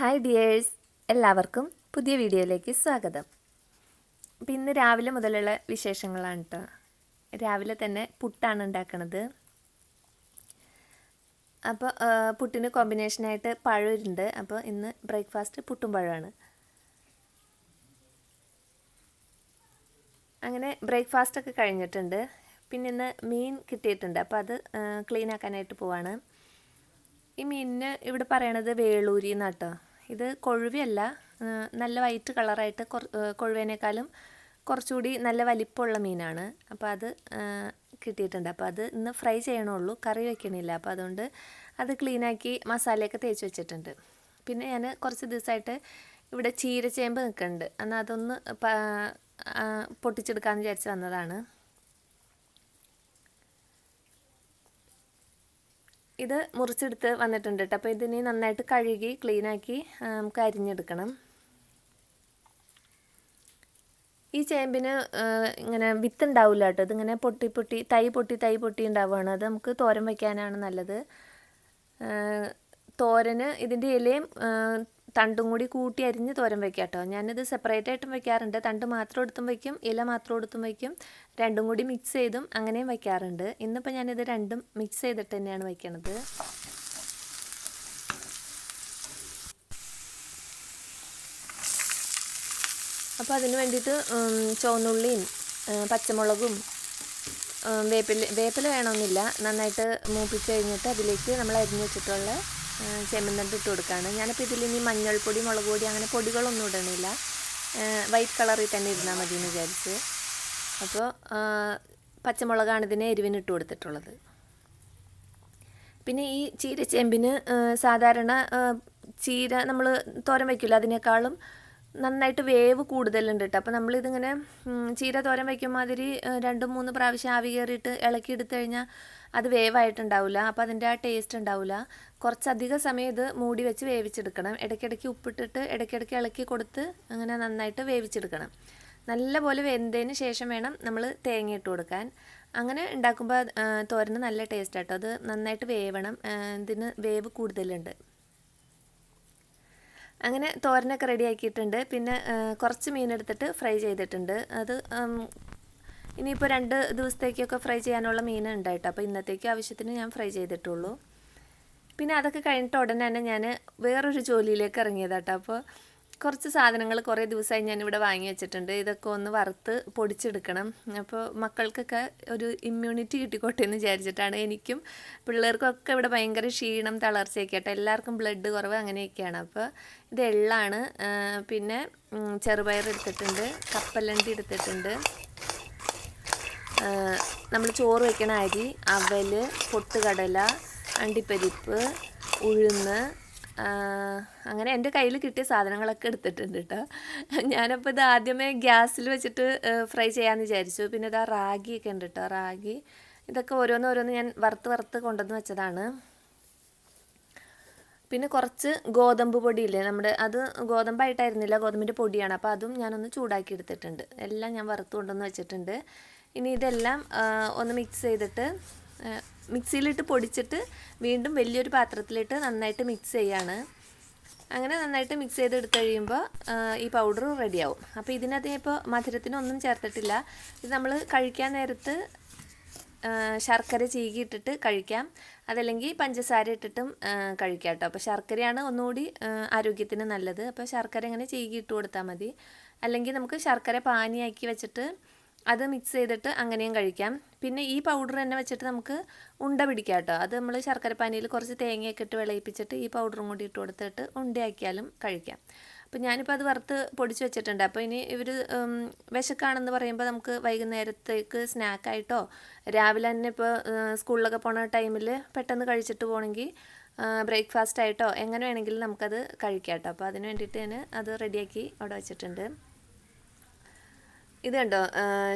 Hi dears എല്ലാവർക്കും പുതിയ വീഡിയോയിലേക്ക് സ്വാഗതം. അപ്പം ഇന്ന് രാവിലെ മുതലുള്ള വിശേഷങ്ങളാണ് കേട്ടോ രാവിലെ തന്നെ പുട്ടാണ് ഉണ്ടാക്കണത്. അപ്പോൾ പുട്ടിന് കോമ്പിനേഷനായിട്ട് പഴമുണ്ട് അപ്പോൾ ഇന്ന് ബ്രേക്ക്ഫാസ്റ്റ് പുട്ടും പഴമാണ് അങ്ങനെ ബ്രേക്ക്ഫാസ്റ്റൊക്കെ കഴിഞ്ഞിട്ടുണ്ട്. പിന്നെ ഇന്ന് മീൻ കിട്ടിയിട്ടുണ്ട്. അപ്പോൾ അത് ക്ലീൻ ആക്കാനായിട്ട് പോവാണ്. ഈ മീനിന് ഇവിടെ പറയണത് വേളൂരി എന്നാട്ടോ ഇത് കൊഴുവയല്ല നല്ല വൈറ്റ് കളറായിട്ട് കൊഴുവേനേക്കാളും കുറച്ചുകൂടി നല്ല വലിപ്പമുള്ള മീനാണ്. അപ്പോൾ അത് കിട്ടിയിട്ടുണ്ട്. അപ്പോൾ അത് ഇന്ന് ഫ്രൈ ചെയ്യണുള്ളൂ കറി വെക്കണില്ല. അപ്പോൾ അതുകൊണ്ട് അത് ക്ലീനാക്കി മസാലയൊക്കെ തേച്ച് വെച്ചിട്ടുണ്ട്. പിന്നെ ഞാൻ കുറച്ച് ദിവസമായിട്ട് ഇവിടെ ചീരച്ചേമ്പ് നിൽക്കുന്നുണ്ട് എന്നാൽ അതൊന്ന് പൊട്ടിച്ചെടുക്കാമെന്ന് വിചാരിച്ച് വന്നതാണ്. ഇത് മുറിച്ചെടുത്ത് വന്നിട്ടുണ്ട് കേട്ടോ അപ്പോൾ ഇതിനെ നന്നായിട്ട് കഴുകി ക്ലീനാക്കി നമുക്ക് അരിഞ്ഞെടുക്കണം ഈ ചേമ്പിന് ഇങ്ങനെ വിത്ത് ഉണ്ടാവില്ല കേട്ടോ ഇതിങ്ങനെ പൊട്ടി പൊട്ടി തൈ പൊട്ടി തൈ പൊട്ടി ഉണ്ടാവുകയാണ്. അത് നമുക്ക് തോരൻ വയ്ക്കാനാണ് നല്ലത്. തോരന് ഇതിന്റെ ഇലയും തണ്ടും കൂടി കൂട്ടി അരിഞ്ഞ് തോരൻ വയ്ക്കാം കേട്ടോ. ഞാനിത് സെപ്പറേറ്റ് ആയിട്ടും വയ്ക്കാറുണ്ട് തണ്ട് മാത്രം എടുത്തും വയ്ക്കും ഇല മാത്രം എടുത്തും വയ്ക്കും രണ്ടും കൂടി മിക്സ് ചെയ്തും അങ്ങനെയും വയ്ക്കാറുണ്ട് ഇന്നിപ്പോൾ ഞാനിത് രണ്ടും മിക്സ് ചെയ്തിട്ട് തന്നെയാണ് വയ്ക്കണത് അപ്പോൾ അതിന് വേണ്ടിയിട്ട് ചുവന്നുള്ളിയും പച്ചമുളകും വേപ്പില വേപ്പില വേണമെന്നില്ല. നന്നായിട്ട് മൂപ്പിച്ച് കഴിഞ്ഞിട്ട് അതിലേക്ക് നമ്മൾ അരിഞ്ഞു വെച്ചിട്ടുള്ള ചെമ്മന്തണ്ട് ഇട്ട് കൊടുക്കുകയാണ് ഞാനിപ്പോൾ ഇതിൽ ഇനി മഞ്ഞൾപ്പൊടി മുളക് പൊടി അങ്ങനെ പൊടികളൊന്നും ഇടണില്ല. വൈറ്റ് കളറിൽ തന്നെ ഇരുന്നാൽ മതി എന്ന് വിചാരിച്ച് അപ്പോൾ പച്ചമുളകാണ് ഇതിന് എരിവിന് ഇട്ട് കൊടുത്തിട്ടുള്ളത്. പിന്നെ ഈ ചീരച്ചേമ്പിന് സാധാരണ ചീര നമ്മൾ തോരൻ വയ്ക്കില്ല അതിനേക്കാളും നന്നായിട്ട് വേവ് കൂടുതലുണ്ട് കേട്ടോ അപ്പോൾ നമ്മളിതിങ്ങനെ ചീര തോരൻ വയ്ക്കും മാതിരി രണ്ട് മൂന്ന് പ്രാവശ്യം ആവി കയറിയിട്ട് ഇളക്കി എടുത്തു കഴിഞ്ഞാൽ അത് വേവായിട്ടുണ്ടാവില്ല അപ്പോൾ അതിന്റെ ആ ടേസ്റ്റ് ഉണ്ടാവില്ല കുറച്ചധികം സമയം ഇത് മൂടി വെച്ച് വേവിച്ചെടുക്കണം. ഇടയ്ക്കിടയ്ക്ക് ഉപ്പിട്ടിട്ട് ഇടയ്ക്കിടയ്ക്ക് ഇളക്കി കൊടുത്ത് അങ്ങനെ നന്നായിട്ട് വേവിച്ചെടുക്കണം. നല്ലപോലെ വെന്തതിന് ശേഷം വേണം നമ്മൾ തേങ്ങ ഇട്ട് കൊടുക്കാൻ. അങ്ങനെ ഉണ്ടാക്കുമ്പോൾ തോരന് നല്ല ടേസ്റ്റ് ആട്ടോ. അത് നന്നായിട്ട് വേവണം. ഇതിന് വേവ് കൂടുതലുണ്ട്. അങ്ങനെ തോരനൊക്കെ റെഡി ആക്കിയിട്ടുണ്ട്. പിന്നെ കുറച്ച് മീൻ എടുത്തിട്ട് ഫ്രൈ ചെയ്തിട്ടുണ്ട്. അത് ഇനിയിപ്പോൾ രണ്ട് ദിവസത്തേക്കൊക്കെ ഫ്രൈ ചെയ്യാനുള്ള മീൻ ഉണ്ടായിട്ട്. അപ്പോൾ ഇന്നത്തേക്ക് ആവശ്യത്തിന് ഞാൻ ഫ്രൈ ചെയ്തിട്ടുള്ളൂ. പിന്നെ അതൊക്കെ കഴിഞ്ഞിട്ട് ഉടനെ തന്നെ ഞാൻ വേറൊരു ജോലിയിലേക്ക് ഇറങ്ങിയതാട്ടോ. അപ്പോൾ കുറച്ച് സാധനങ്ങൾ കുറേ ദിവസമായി ഇവിടെ വാങ്ങി വെച്ചിട്ടുണ്ട്. ഇതൊക്കെ ഒന്ന് വറുത്ത് പൊടിച്ചെടുക്കണം. അപ്പോൾ മക്കൾക്കൊക്കെ ഒരു ഇമ്മ്യൂണിറ്റി കിട്ടിക്കോട്ടെ എന്ന് വിചാരിച്ചിട്ടാണ് എനിക്കും പിള്ളേർക്കൊക്കെ ഇവിടെ ഭയങ്കര ക്ഷീണം തളർച്ചയൊക്കെ ആട്ടെ എല്ലാവർക്കും ബ്ലഡ് കുറവ് അങ്ങനെയൊക്കെയാണ്. അപ്പോൾ ഇത് എള്ളാണ്. പിന്നെ ചെറുപയർ എടുത്തിട്ടുണ്ട് കപ്പലണ്ടി എടുത്തിട്ടുണ്ട്. നമ്മൾ ചോറ് വയ്ക്കണ അരി അവൽ പൊട്ടുകടല അണ്ടിപ്പരിപ്പ് ഉഴുന്ന് അങ്ങനെ എന്റെ കയ്യിൽ കിട്ടിയ സാധനങ്ങളൊക്കെ എടുത്തിട്ടുണ്ട് കേട്ടോ. ഞാനപ്പോൾ ഇത് ആദ്യമേ ഗ്യാസിൽ വെച്ചിട്ട് ഫ്രൈ ചെയ്യാമെന്ന് വിചാരിച്ചു. പിന്നെ ഇതാ റാഗിയൊക്കെ ഉണ്ട് കേട്ടോ റാഗി. ഇതൊക്കെ ഓരോന്ന് ഓരോന്ന് ഞാൻ വറുത്ത് വറുത്ത് കൊണ്ടുവന്ന് വെച്ചതാണ്. പിന്നെ കുറച്ച് ഗോതമ്പ് പൊടിയില്ലേ നമ്മുടെ അത് ഗോതമ്പായിട്ടായിരുന്നില്ല ഗോതമ്പിന്റെ പൊടിയാണ്. അപ്പോൾ അതും ഞാനൊന്ന് ചൂടാക്കി എടുത്തിട്ടുണ്ട്. എല്ലാം ഞാൻ വറുത്ത് കൊണ്ടുവന്ന് വെച്ചിട്ടുണ്ട്. ഇനി ഇതെല്ലാം ഒന്ന് മിക്സ് ചെയ്തിട്ട് മിക്സിയിലിട്ട് പൊടിച്ചിട്ട് വീണ്ടും വലിയൊരു പാത്രത്തിലിട്ട് നന്നായിട്ട് മിക്സ് ചെയ്യാണ്. അങ്ങനെ നന്നായിട്ട് മിക്സ് ചെയ്തെടുത്ത് കഴിയുമ്പോൾ ഈ പൗഡർ റെഡിയാവും അപ്പോൾ ഇതിനകത്ത് ഇപ്പോൾ മധുരത്തിനൊന്നും ചേർത്തിട്ടില്ല. ഇത് നമ്മൾ കഴിക്കാൻ നേരത്ത് ശർക്കര ചീകിയിട്ടിട്ട് കഴിക്കാം. അതല്ലെങ്കിൽ പഞ്ചസാര ഇട്ടിട്ടും കഴിക്കാം കേട്ടോ. അപ്പോൾ ശർക്കരയാണ് ഒന്നുകൂടി ആരോഗ്യത്തിന് നല്ലത്. അപ്പോൾ ശർക്കര ഇങ്ങനെ ചീകിയിട്ട് കൊടുത്താൽ മതി. അല്ലെങ്കിൽ നമുക്ക് ശർക്കര പാനിയാക്കി വെച്ചിട്ട് അത് മിക്സ് ചെയ്തിട്ട് അങ്ങനെയും കഴിക്കാം. പിന്നെ ഈ പൗഡർ തന്നെ വെച്ചിട്ട് നമുക്ക് ഉണ്ട പിടിക്കാം കേട്ടോ. അത് നമ്മൾ ശർക്കരപ്പാനിയിൽ കുറച്ച് തേങ്ങയൊക്കെ ഇട്ട് വിളയിപ്പിച്ചിട്ട് ഈ പൗഡറും കൂടി ഇട്ട് കൊടുത്തിട്ട് ഉണ്ടയാക്കിയാലും കഴിക്കാം. അപ്പോൾ ഞാനിപ്പോൾ അത് വറുത്ത് പൊടിച്ച് വെച്ചിട്ടുണ്ട്. അപ്പോൾ ഇനി ഇവർ വിശക്കാണെന്ന് പറയുമ്പോൾ നമുക്ക് വൈകുന്നേരത്തേക്ക് സ്നാക്കായിട്ടോ രാവിലെ തന്നെ ഇപ്പോൾ സ്കൂളിലൊക്കെ പോണ ടൈമിൽ പെട്ടെന്ന് കഴിച്ചിട്ട് പോകണമെങ്കിൽ ബ്രേക്ക്ഫാസ്റ്റ് ആയിട്ടോ എങ്ങനെ വേണമെങ്കിലും നമുക്കത് കഴിക്കാം കേട്ടോ. അപ്പോൾ അതിന് വേണ്ടിയിട്ട് ഞാൻ അത് റെഡിയാക്കി അവിടെ വെച്ചിട്ടുണ്ട്. ഇത് കണ്ടോ?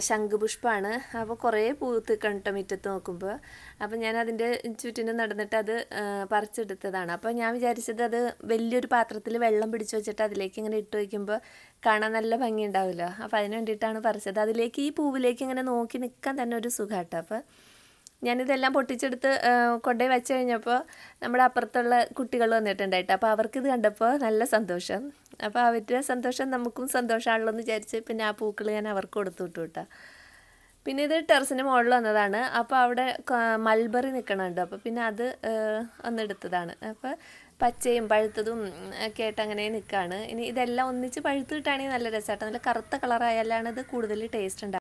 ശംഖുപുഷ്പമാണ് അപ്പോൾ കുറേ പൂത്ത് കണ്ടോ മുറ്റത്ത് നോക്കുമ്പോൾ അപ്പോൾ ഞാൻ അതിന്റെ ചുറ്റിനും നടന്നിട്ട് അത് പറിച്ചെടുത്തതാണ്. അപ്പോൾ ഞാൻ വിചാരിച്ചത് അത് വലിയൊരു പാത്രത്തിൽ വെള്ളം പിടിച്ചു വെച്ചിട്ട് അതിലേക്ക് ഇങ്ങനെ ഇട്ട് വയ്ക്കുമ്പോൾ കാണാൻ നല്ല ഭംഗി ഉണ്ടാവുമല്ലോ അപ്പോൾ അതിന് വേണ്ടിയിട്ടാണ് പറിച്ചത്. അതിലേക്ക് ഈ പൂവിലേക്ക് ഇങ്ങനെ നോക്കി നിൽക്കാൻ തന്നെ ഒരു സുഖമാട്ടോ അപ്പോൾ ഞാനിതെല്ലാം പൊട്ടിച്ചെടുത്ത് കൊണ്ടേ വെച്ച് കഴിഞ്ഞപ്പോൾ നമ്മുടെ അപ്പുറത്തുള്ള കുട്ടികൾ വന്നിട്ടുണ്ടായിട്ട്. അപ്പോൾ അവർക്കിത് കണ്ടപ്പോൾ നല്ല സന്തോഷം. അപ്പോൾ അവരുടെ സന്തോഷം നമുക്കും സന്തോഷമാണല്ലോ എന്ന് വിചാരിച്ച് പിന്നെ ആ പൂക്കൾ ഞാൻ അവർക്ക് കൊടുത്തു വിട്ടു കേട്ടോ. പിന്നെ ഇത് ടെറസിന് മുകളിൽ വന്നതാണ്. അപ്പോൾ അവിടെ മൽബറി നിൽക്കണുണ്ട് അപ്പോൾ പിന്നെ അത് ഒന്നെടുത്തതാണ്. അപ്പോൾ പച്ചയും പഴുത്തതും ഒക്കെ ആയിട്ട് അങ്ങനെ നിൽക്കുകയാണ് ഇനി ഇതെല്ലാം ഒന്നിച്ച് പഴുത്ത് കിട്ടുകയാണെങ്കിൽ നല്ല രസമായിട്ട് നല്ല കറുത്ത കളറായാലാണ് ഇത് കൂടുതൽ ടേസ്റ്റ്